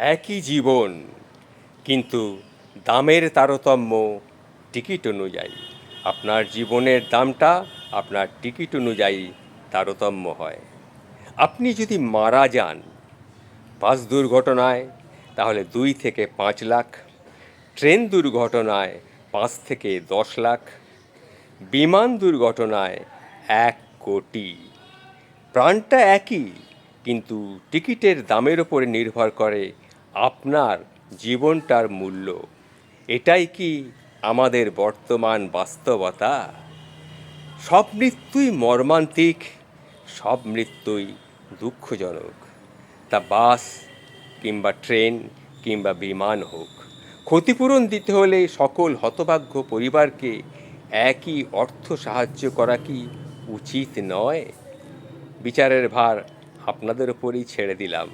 একই জীবন, কিন্তু দামের তারতম্য টিকিট অনুযায়ী। আপনার জীবনের দামটা আপনার টিকিট অনুযায়ী তারতম্য হয়। আপনি যদি মারা যান বাস দুর্ঘটনায়, তাহলে দুই থেকে পাঁচ লাখ, ট্রেন দুর্ঘটনায় পাঁচ থেকে দশ লাখ, বিমান দুর্ঘটনায় এক কোটি। প্রাণটা একই, কিন্তু টিকিটের দামের ওপরে নির্ভর করে আপনার জীবনটার মূল্য। এটাই কি আমাদের বর্তমান বাস্তবতা? সব মৃত্যুই মর্মান্তিক, সব মৃত্যুই দুঃখজনক। তা বাস কিংবা ট্রেন কিংবা বিমান হোক, ক্ষতিপূরণ দিতে হলে সকল হতভাগ্য পরিবারকে একই অর্থ সাহায্য করা কি উচিত নয়? বিচারের ভার আপনাদের উপরেই ছেড়ে দিলাম।